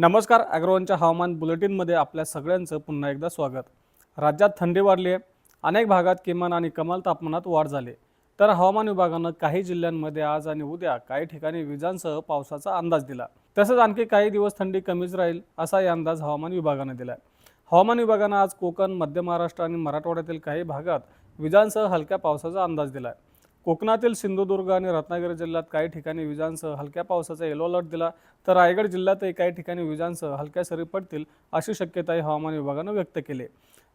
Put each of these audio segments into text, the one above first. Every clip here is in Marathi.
नमस्कार अॅग्रोवनच्या हवामान बुलेटिनमध्ये आपल्या सगळ्यांचं पुन्हा एकदा स्वागत. राज्यात थंडी वाढली आहे अनेक भागात किमान आणि कमाल तापमानात वाढ झाली तर हवामान विभागानं काही जिल्ह्यांमध्ये आज आणि उद्या काही ठिकाणी विजांसह पावसाचा अंदाज दिला. तसंच आणखी काही दिवस थंडी कमीच राहील असाही अंदाज हवामान विभागानं दिला आहे हवामान विभागानं आज कोकण मध्य महाराष्ट्र आणि मराठवाड्यातील काही भागात विजांसह हलक्या पावसाचा अंदाज दिला आहे कोकणातील सिंधुदुर्ग आणि रत्नागिरी जिल्ह्यात काही ठिकाणी विजांसह हलक्या पावसाचा येलो अलर्ट दिला तर रायगड जिल्ह्यातही काही ठिकाणी विजांसह हलक्या सरी पडतील अशी शक्यताही हवामान विभागानं व्यक्त केली.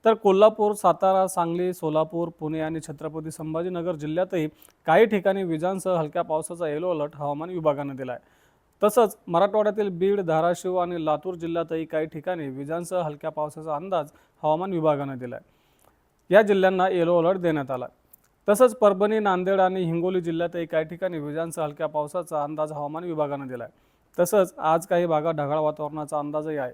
तर कोल्हापूर सातारा सांगली सोलापूर पुणे आणि छत्रपती संभाजीनगर जिल्ह्यातही काही ठिकाणी विजांसह हलक्या पावसाचा येलो अलर्ट हवामान विभागानं दिला आहे तसंच मराठवाड्यातील बीड धाराशिव आणि लातूर जिल्ह्यातही काही ठिकाणी विजांसह हलक्या पावसाचा अंदाज हवामान विभागानं दिला आहे या जिल्ह्यांना येलो अलर्ट देण्यात आला. तसंच परभणी नांदेड आणि हिंगोली जिल्ह्यातही काही ठिकाणी विजांसह हलक्या पावसाचा अंदाज हवामान विभागानं दिला आहे तसंच आज काही भागात ढगाळ वातावरणाचा अंदाजही आहे.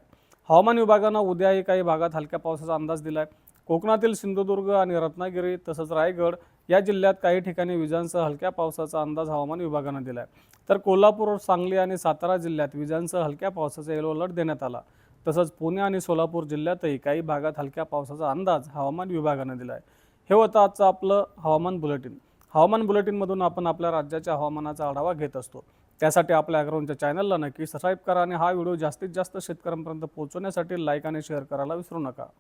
हवामान विभागानं उद्याही काही भागात हलक्या पावसाचा अंदाज दिला आहे कोकणातील सिंधुदुर्ग आणि रत्नागिरी तसंच रायगड या जिल्ह्यात काही ठिकाणी विजांसह हलक्या पावसाचा अंदाज हवामान विभागानं दिला आहे तर कोल्हापूर सांगली आणि सातारा जिल्ह्यात विजांसह हलक्या पावसाचा येलो अलर्ट देण्यात आला. तसंच पुणे आणि सोलापूर जिल्ह्यातही काही भागात हलक्या पावसाचा अंदाज हवामान विभागानं दिला आहे हे होतं आजचं आपलं हवामान बुलेटिन. हवामान बुलेटिनमधून आपण आपल्या राज्याच्या हवामानाचा आढावा घेत असतो. त्यासाठी आपल्या अग्रवनच्या चॅनलला नक्की सबस्क्राईब करा आणि हा व्हिडिओ जास्तीत जास्त शेतकऱ्यांपर्यंत पोहोचवण्यासाठी लाईक आणि शेअर करायला विसरू नका.